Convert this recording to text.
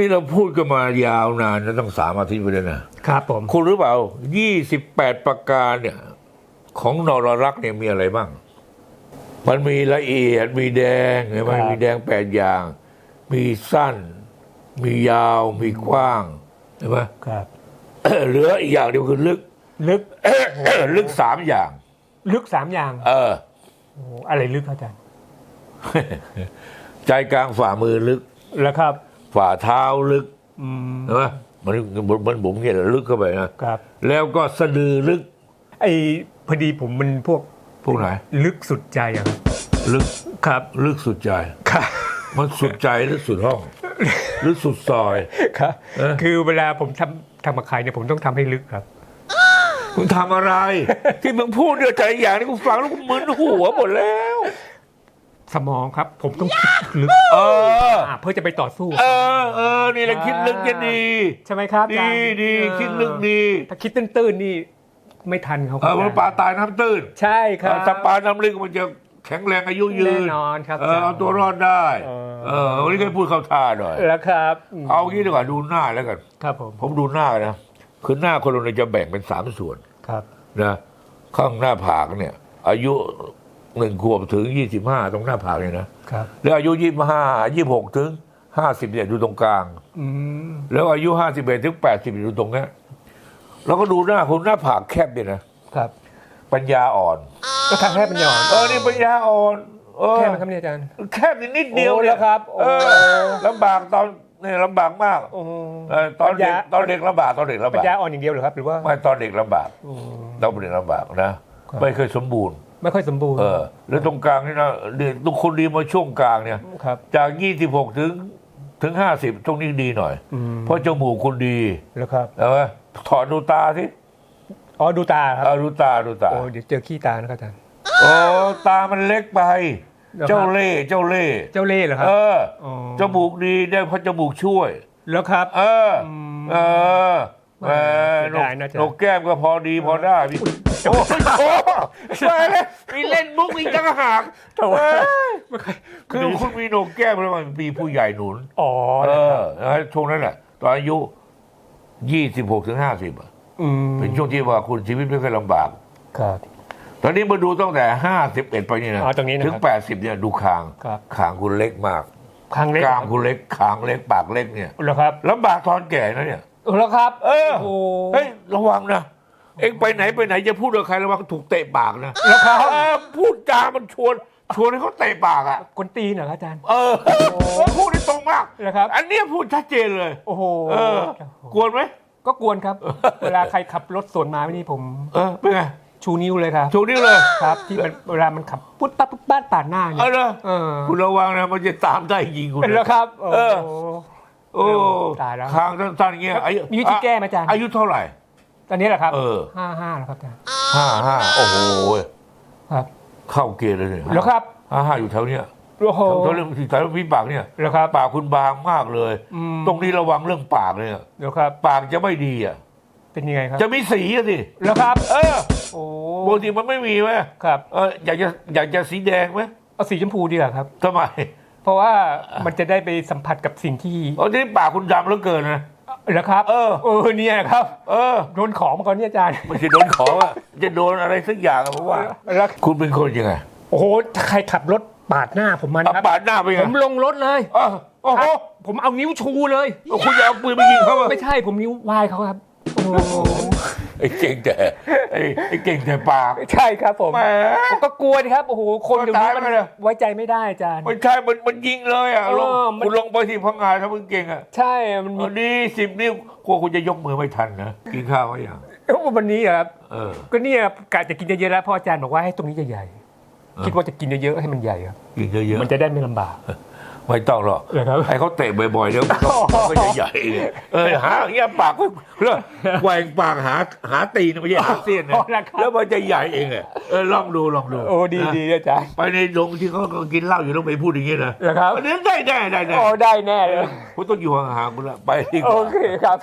นี่เราพูดกันมายาวนานนะต้องสามอาทิตย์ไปเลยนะครับผมคุณรู้เปล่า28ประการเนี่ย ของนรรักษ์เนี่ยมีอะไรบ้าง มันมีละเอียดมีแดงเห็นไหมมีแดงแปดอย่าง มีสั้น มียาว มีกว้างเห็นไหมครับเหลืออีกอย่างเดียวคือลึก ลึกลึกสามอย่าง ลึกสามอย่าง เออโอ้โหอะไรลึกครับอาจารย์ใจกลางฝ่ามือลึกแล้วครับ ฝ่าเท้าลึกอืมเห็นไหมมันมันบุ๋มเนี่ยลึกเข้าไปนะครับ แล้วก็สะดือลึกไอพอดีผมมันพวกพวกไหนลึกสุดใจอะครับลึกครับ ลึกสุดใจ ครับ มันสุดใจหรือสุดห้อง หรือสุดซอย ครับ เออ คือเวลาผมทำทำกับใครเนี่ยผมต้องทำให้ลึกครับมึงทำอะไร ที่มึงพูดเนี่ยใจอย่างนี้กูฟังแล้วกูมึนหัวหมดแล้ว สมองครับ ผมต้องคิดลึกเออ อ่าเพื่อจะไปต่อสู้ เออเออนี่แหละคิดลึกจะดีใช่ไหมครับอาจาดีรย์ดีเออคิดลึกดีถ้าคิดตื้นๆนี่ไม่ทันเขาเออมันปลาตายน้ำตื้นใช่ครับถ้าปลาน้ำลึกมันจะแข็งแรงอายุยืแน่นนอนครับเออเอาตัวรอดได้ เออ เออวันนี้ก็พูดเข้าท่าหน่อย แล้วครับมเอางี้ดีกว่าดูหน้าแล้วกัน ครับผมผมดูหน้านะคือหน้าคนเราเนี่ยจะแบ่งเป็นสามส่วนครับ นะ ข้างหน้าผากเนี่ย อายุ หนึ่งขวบถึงยี่สิบห้าตรงหน้าผากเนี่ยนะครับ แล้วอายุยี่ห้ายี่หกถึงห้าสิบเนี่ยอยู่ตรงกลางอืมแล้วอายุห้าสิบเอ็ดถึงแปดสิบอยู่ตรงเนี้ยแล้วก็ดูหน้าคนหน้าผากแคบเนี่ยนะครับ ปัญญาอ่อนก็ทางแค่ปัญญาอ่อนเออนี่ปัญญาอ่อนเออแค่ไหมครับเนี่ยอาจารย์แคบนิดนิดเดียวโอ้เนี่ยแล้วครับโอ้เออลำบากตอนเนี่ยลำบากมากโอ้โหเออตอนเด็กปัญญาตอนเด็กลำบากตอนเด็กลำปัญบากญาอ่อนอย่างเดียวเหรอครับหรือว่าไม่ตอนเด็กลำบากอืมตอนเด็กลำบากนะครับไม่เคยสมบูรณ์ ไม่ค่อยสมบูรณ์เออ แล้วตรงกลางนี่นะเด็กทุกคนดีมาช่วงกลางเนี่ย ครับ จากยี่สิบหกถึงถึงห้าสิบตรงนี้ดีหน่อย อืมเพราะจมูกคุณดีแล้วครับเห็นไหมถอดดูตาสิอ๋อดูตาครับเอาดูตาดูตาโอ้เดี๋ยวเจอขี้ตานะครับอาจารย์ โอ้ตามันเล็กไปเหรอครับ เจ้าเล่ห์เจ้าเล่ห์เจ้าเล่ห์เหรอครัเอบออ๋อจมูกดีได้เพราะจมูกช่วย แล้วครับ เออมเออแหมเสียดายนะจ๊ะ นกแก้มก็พอดีพอได้พี่ โอ้โหไปเลยมีเล่นมุกอีกต่างหากโถ่เออไม่เคยคือคุณมีโหนกแก้มแล้วมันมีผู้ใหญ่หนุนอ๋อเอนะครับอแล้วช่วงนั้นแหละตอนอายุยี่สิบหกถึงห้าสิบอืมเป็นช่วงที่ว่าคุณชีวิตไม่เคอยลำบากครับตอนนี้มาดูตั้งแต่ห้าสิบเอ็ดไปนี่นะอ๋อตรงนี้นะครับถึงแปดสิบเนี่ยดูคางครับคางคุณเล็กมากครั้งเล็กกรามคุณเล็กคางเล็กปากเล็กเนี่ยแล้วครับลำบากตอนแก่นะเนี่ยแล้วครับ เออโอ้เฮ้ยระวังนะ เอ็งไปไหนไปไหนจะพูดกับใครระวังถูกเตะปากนะแล้วครับเออพูดจามันชวนชวนให้เขาเตะปากอะคนตีนเหรอครับอาจารย์ เออพูดได้ตรงมากแล้วครับ อันเนี้ยพูดชัดเจนเลย โอ้โหเออกวนไหมก็กวนครับ เวลาใครขับรถสวนมานี่ผม เออเป็นไงชูนิ้วเลยครับ ชูนิ้วเลยครับ ที่มันเวลามันขับปุ๊บปั๊บปุ๊บปั๊บปาดหน้าเนี่เออยเนอะเออคุณระวังนะมันจะตามได้ยิงคุณเป็นแล้วนะครับโอ้เออโหโอ้ตายแล้วคางสั้นๆอย่างเงี้ยอายุมีวิธีแก้ไหมอาจารย์อายุเท่าไหร่ ตอนนี้แหละครับเออ ห้าห้าแล้วครับอาจารย์ห้าห้าโอ้โหครับ เข้าเกณฑ์เลยเนี่ยแล้วครับห้าห้าอยู่แถวเนี้ยโอ้โหแถวเรื่องที่แถวพี่ปากเนี่ยแล้วครับปากคุณบางมากเลย อืมตรงนี้ระวังเรื่องปากเลยอะแล้วครับ ปากจะไม่ดีอะเป็นยังไงครับจะมีสีอะสิแล้วครับ เออโอ้ปกติมันไม่มีไหมครับเอออยากจะอยากจะสีแดงไหมเอาสีชมพูดีกว่าครับ ทำไมเพราะว่ามันจะได้ไปสัมผัสกับสิ่งที่ เออที่ปากคุณดำเหลือเกินนะ แล้วครับ เออ เออเนี่ยครับ เออ โดนของมาก่อนเนี่ยอาจารย์ไม่ใช่โดนของอะจะโดนอะไรสักอย่างอะเพราะว่า แล้วคุณเป็นคนยังไงโอ้โหถ้าใครขับรถปาดหน้าผมมันอะครับปาดหน้าไปไงผมลงรถเลยเออโอ้โหผมเอานิ้วชูเลย คุณจะเอาปืนไปยิงเขาอะไม่ใช่ผมนิ้วไหว้เขาครับโอ้โห ไอ้เก่งแต่ไอ้ไอ้เก่งแต่ปาก ใช่ครับผมแหม ผมก็กลัวดิครับโอ้โหคนเดี๋ยวนี้ตายมันไปเลย ไว้ใจไม่ได้อาจารย์ ไม่ใช่มันมันยิงเลยอะเออลงมัน คุณลงไปที่พังงาถ้ามึงเก่งอะใช่มันมีวันนี้สิบนิ้วกลัวคุณจะยกมือไม่ทันนะกินข้าวไหมยังวันนี้อะครับเออ ก็เนี่ยกะจะกินเยอะๆแล้วเพ่ออาจารย์บอกว่าให้ตรงนี้ใหญ่ๆคิดว่าจะกินเยอะๆให้มันใหญ่ครับกินเยอะมันจะได้ไม่ลำบากๆ ไม่ต้องหรอกเหรอครับให้เขาเตะบ่อยๆเดี๋ยวมันก็มันก็จะใหญ่เองเออหาอย่างเงี้ยปากก็เรื่องแหว่งปากหาหาตีนไม่ใช่หาเสี้ยนอ๋นะอนะครับ แล้วมันจะใหญ่เองอะเออลองดูลองดูโอ้ดีนะดีอาจารย์ไปในโรงที่เขากินเหล้าอยู่ต้องไปพูดอย่างนี้นะเหรอครับ อันนี้ได้ได้ได้ได้โอ้ได้แน่เลย คุณต้องอยู่ห่างๆคุณละไปดีกโอว่า เคครับ